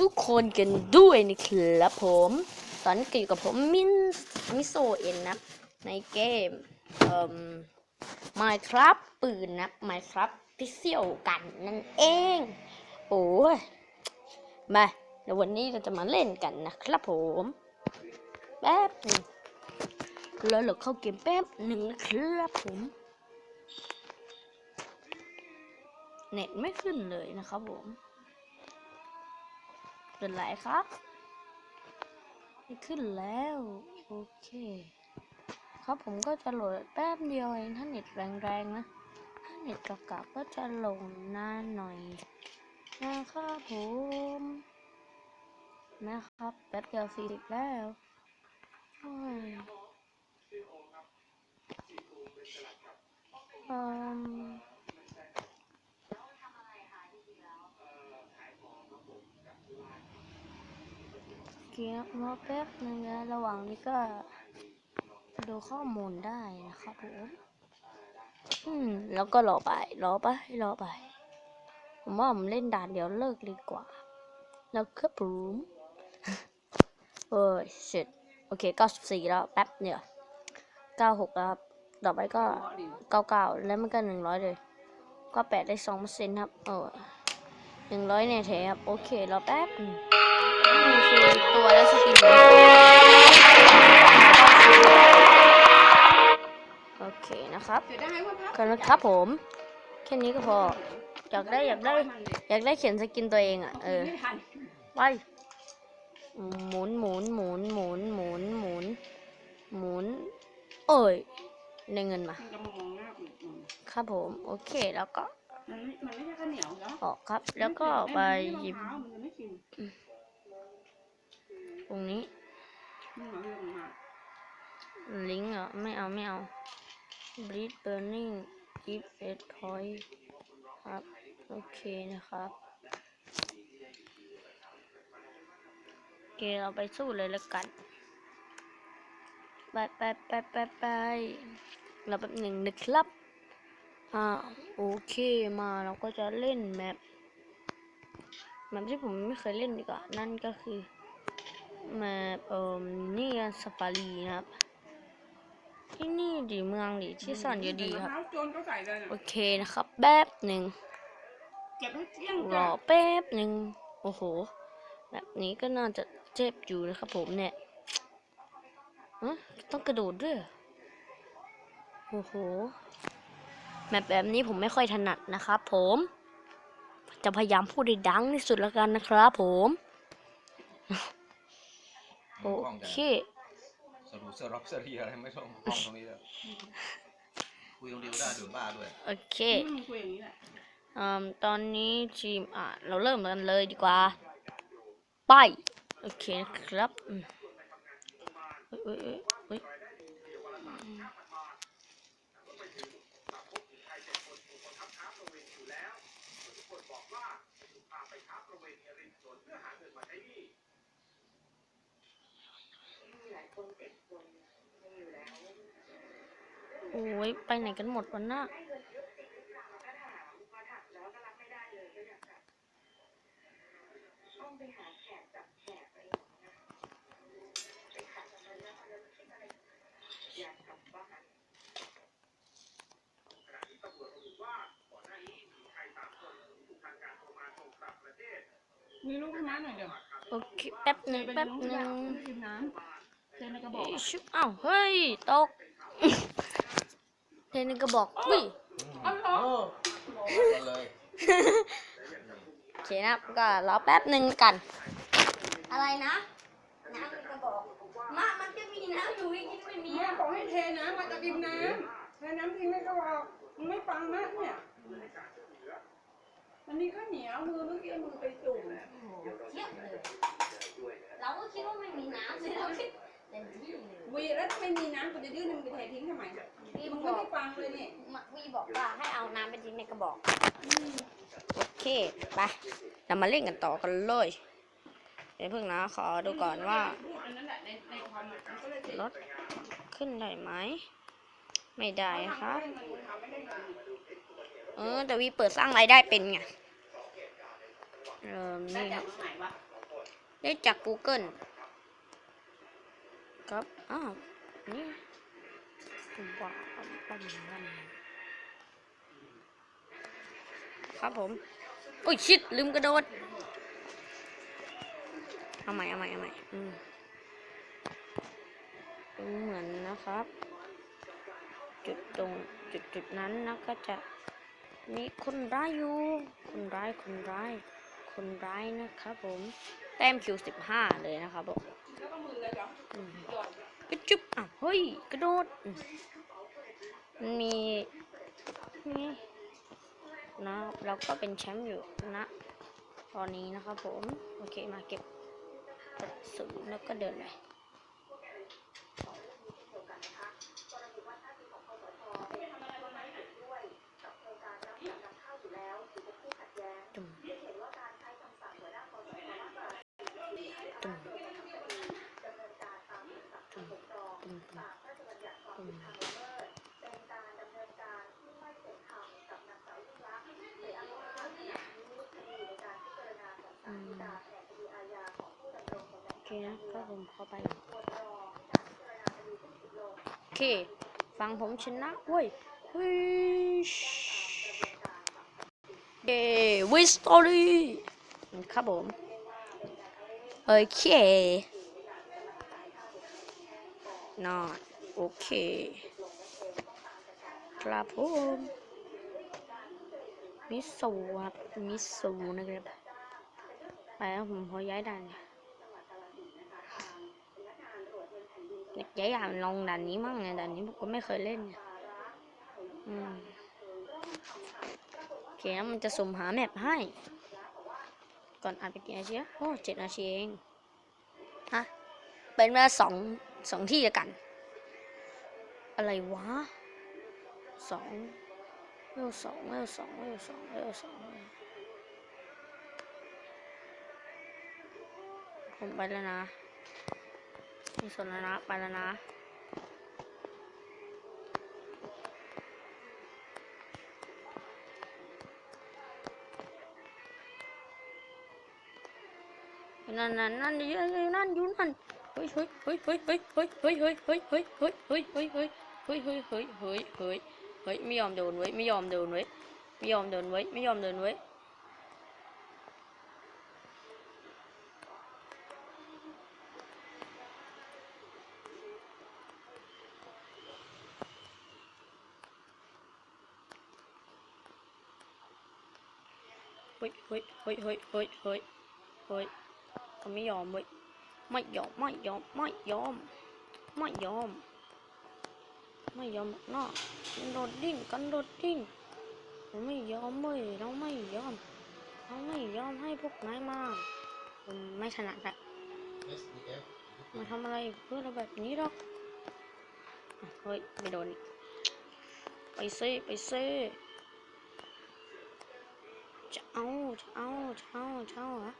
ทุกคนกันด้วยนะครับผม ตอนนี้ก็อยู่กับผมมินมิโซเอ็นนะในเกมเอ่อ Minecraft ปืนนะ Minecraft พิเศษกันนั่นเอง โอ้ยมาเดี๋ยววันนี้เราจะมาเล่นกันนะครับผมแป๊บหนึงแล้วเราเข้าเกมแป๊บหนึ่งนะครับผม เน็ตไม่ขึ้นเลยนะครับผม เป็นไรครับไม่ขึ้นแล้ว โอเค ครับผมก็จะโหลดแป๊บเดียวเองถ้าเน็ตแรงๆนะ ถ้าเน็ตกากๆก็จะลงนานหน่อยนะครับผมนะครับแป๊บเดียวสี่สิบแล้วโอ้ยอืม เคครับรอแป๊บนึงนะระหว่างนี้ก็ดูข้อมูลได้นะครับผมอืม แล้วก็รอไป รอไป รอไป ผมว่าผมเล่นด่านเดี๋ยวเลิกดีกว่า แล้วครับผมเอ้ย shit โอเค94แล้ว แป๊บเดียว96แล้วครับ ต่อไปก็99แล้วมันก็100เลย ก็แปดได้2เปอร์เซ็นต์ครับ เออ100เนี่ยแท้ครับโอเค รอแป๊บ นึงนี่คือตัวและสกินโอเคนะครับเสียดายว่าพับกันนะครับผม แค่นี้ก็พอ อยากได้อยากได้ อยากได้เขียนสกินตัวเองอะ เออไม่ทันไปหมุนหมุนหมุนหมุนหมุนหมุนหมุน เอ้ยได้เงินมามันจะมองหน้าคุณอืมครับผม โอเค แล้วก็มันไม่มันไม่ใช่ข้าวเหนียวเนาะออกครับ แล้วก็ไปหยิบมะพ ร้าวมันจะไม่กินตรงนี้มันเอนเรื่องมาลิงเหรอไม่เอาไม่เอา bleed burning give it point ครับ โอเคนะครับโอเคเราไปสู้เลยแล้วกัน ไปไปไปไปไปเราแบบหนึ่งนะครับ อ่า โอเคมาเราก็จะเล่นแมปแมปที่ผมไม่เคยเล่นดีกว่า นั่นก็คือ มปเอ่อนี่ซาฟารีนะครับ ที่นี่ดีเมืองดีที่ซ่อนเยอะดีครับ โจรก็ใส่เลยโอเคนะครับแป๊บหนึ่งเก็บให้เกลี้ยงรอแป๊บหนึ่งโอ้โห แบบนี้ก็น่าจะเจ็บอยู่นะครับผมเนี่ยต้องกระโดดด้วย โอ้โหแบบแบบนี้ผมไม่ค่อยถนัดนะครับผม จะพยายามพูดให้ดังที่สุดแล้วกันนะครับผม โอโอเคเคสรุปเซอร์รับเซอรีอะไรไม่ต้องกล้องตรงนี้แล้วคุยตรงเดียวได้เดี๋ยวบ้าด้วยโอเคอืมคุยอย่างนี้แหละอืมตอนนี้ทีมอะเราเริ่มกันเลยดีกว่า ไป โอเคนะครับอืมเฮ้ยเฮ้ยเฮ้ย โอ้ยไปไหนกันหมดวันน่ะมีลูกให้ม้าหน่อยเดี๋ยวโอเคแป๊บหนึ่งไปแป๊บน้องหแบนึ่บงกินน้ำเจนในกระบอกเอ้ยอะชุบอ้าวเฮ้ยตกเทนกระบอกอุ้ยเอาเหรอกันเลยโอเคนะครับก็รอแป๊บหนึ่งกัน อะไรนะน้ำในกระบอกมามันจะมีน้ำอยู่ไม่กินไม่มีแม่บอกให้เทน้ำมาจะกินน้ำเทน้ำทิ้งในกระบอกมึงไม่ฟังมากเนี่ยมันมีข้าวเหนียวมือเมื่อกี้มือไปจุ่มเทียบเลยเราก็คิดว่าไม่มีน้ำเลยเราคิด เต็มที่เลยวีแล้วถ้าไม่มีน้ำกูจะยื่นให้มึงไปเททิ้งทำไมพี่มึงบไม่อกได้ฟังเลยนี่วีบอกว่าให้เอาน้ำไปทิ้งในกระบอกโอเคไปเรามาเล่นกันต่อกันเลยเดี๋ยวเพิ่งนะขอดูก่อนว่าอันนั้นแหละในในความมันก็เลยเจ็บรถขึ้นได้ไหมไม่ได้ครับเออแต่วีเปิดสร้างรายได้เป็นไงเออได้นี่คจารักบไหนวะได้จาก Google ครับอ้าวนี่ว้าวปั๊มปั๊มปั๊มครับผมโอ้ยชิดลืมกระโดด เอาใหม่เอาใหม่เอาใหม่อืมเหมือนนะครับ จุดตรงจุดจุดนั้นนะก็จะมีคนร้ายอยู่คนร้ายคนร้าย คนร้ายนะครับผม แต้มคิวสิบห้าเลยนะครับผมอืมกระ จุบอะเฮ้ยกระโดดมันมีนี่นะเราก็เป็นแชมป์อยู่นะ ตอนนี้นะครับผม โอเคมาเก็บกระสุนแล้วก็เดินเลยมจุ่มจุ่มจุ่มจุ่มอืม โอเคนะครับผมเข้าไป โอเค ฟังผมชนะเว้ยเฮ้ยเย้วิสตอรี่ครับผม โอเค not โอเค ครับผมมิสซูครับมิสซูนะครับไปแล้วผมขอย้ายด่านอยากย้ายด่านลองด่านนี้มั่งไงด่านนี้ผมก็ไม่เคยเล่นอืมโอเคมันจะสุ่มหาแมปให้ ก่อนอัดไปกี่นาทีโอ้เจ็ดนาทีเองฮะเป็นเวลาสองสองที่เดียวกัน อะไรวะสองเวลสองเวลสองเวลสองเวลสองผมไปแล้วนะไม่สนแล้วนะไปแล้วนะนั่นนั่นนั่นอยู่นั่นอยู่นั่นเฮ้ยเฮ้ยเฮ้ยเฮ้ยเฮ้ยเฮ้ยเฮ้ยเฮ้ยเฮ้ยเฮ้ยเฮ้ย เฮ้ยเฮ้ยเฮ้ยเฮ้ยเฮ้ยเฮ้ยไม่ยอมเดินเว้ยไม่ยอมเดินเว้ยไม่ยอมเดินเว้ยไม่ยอมเดินเว้ยเฮ้ยเฮ้ยเฮ้ยเฮ้ยเฮ้ยเฮ้ยเฮ้ยเขาไม่ยอมเว้ยไม่ยอมไม่ยอมไม่ยอมไม่ยอม ไม่ยอมหรอกเนาะกันโดดดิ้งกันโดดดิ้งเราไม่ยอมเว้ยเราไม่ยอมเราไม่ยอมให้พวกนายมาผมไม่ถนัดอะมาทำอะไรเพื่อนเราแบบนี้หรอกอะเฮ้ยไม่โดนอีกไปซิไปซิจะเอาจะเอาจะเอาจะเอาเหรอ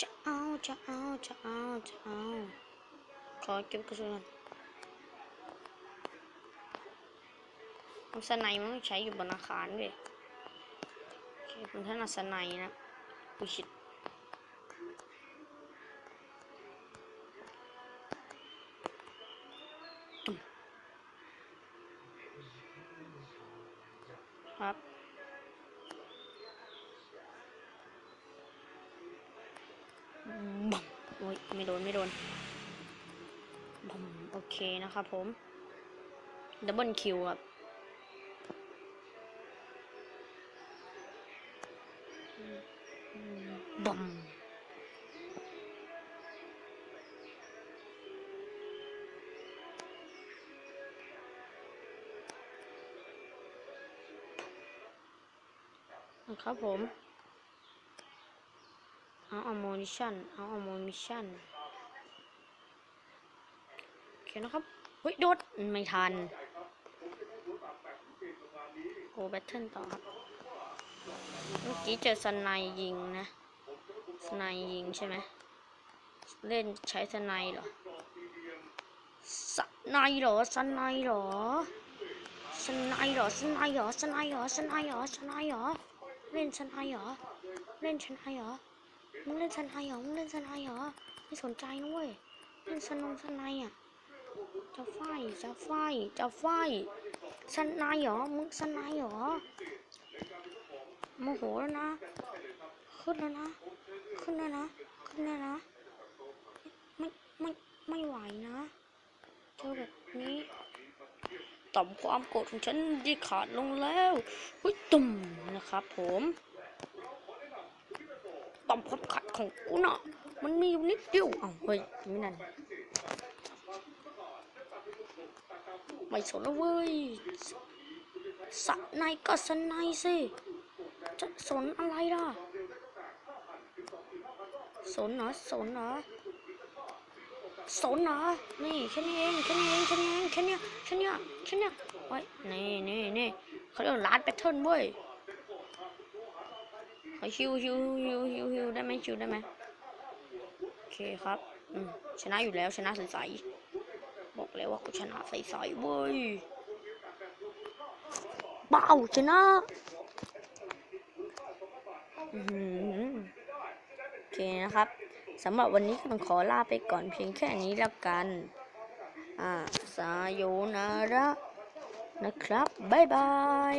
จะเอาจะเอาจะเอาจะเอาขอเก็บกระสุน ก่อนมันสไนมันใช้อยู่บนอาคารเว้ยโอเคผมถนัดสไนนะอุ้ยชิดตุ้มครับบัมโอ้ยไม่โดน ไม่โดนบัมโอเคนะครับผม ดับเบิลคิวครับ นะครับผมเอาอ m ม n i ชั่นเอาอ m ม n i ชั่นโอเคนะครับเฮ้ยโดดไม่ทันโอ้แบทเทิลต่อครับ เมื่อกี้เจอสไนยิงนะสไนยิงใช่ไหมเล่นใช้สไนเหรอสไนเหรอสไนเหรอสไนเหรอสไนเหรอสไนเหรอสไนเหรอสไนเหรอ เล่นสไนด์เหรอ เล่นสไนด์เหรอ มึงเล่นสไนเหรอ มึงเล่นสไนเหรอ ไม่สนใจนะเว้ย เล่นสนงสไนอะ จะไฟจะไฟจะไฟสไนเหรอ มึงสไนเหรอโมโหแล้วนะ ขึ้นแล้วนะ ขึ้นแล้วนะ ขึ้นแล้วนะ ไม่ ไม่ ไม่ไหวนะ เจอแบบนี้ ต่อมความโกรธของฉันได้ขาดลงแล้วหุ้ยตุ่มนะครับผมต่อมความขัดของกูน่ะมันมีอยู่นิดเดียวอ้าวเฮ้ยไม่นั่นไม่สนแล้วเว้ยสในก็สในสิจะสนอะไรล่ะสนเหรอสนเหรอ สนเหรอนี่แค่นี้เองแค่นี้เองแค่นี้เองแค่เนี้ยแค่เนี้ยแค่เนี้ยไว้ยนี่นี่นี่เขาเรียกว่าลาดแพทเทิร์นเว้ยขอฮิวฮิวฮิวฮิวฮิวได้ไหมฮิวได้ไหมโอเคครับอืมชนะอยู่แล้วชนะใสๆบอกแล้วว่ากูชนะใสๆเว้ยเบ้าชนะอื้อหือโอเคนะครับ สำหรับวันนี้ก็ต้องขอลาไปก่อนเพียงแค่นี้แล้วกัน อ่าสายโยนาระนะครับ บ๊ายบาย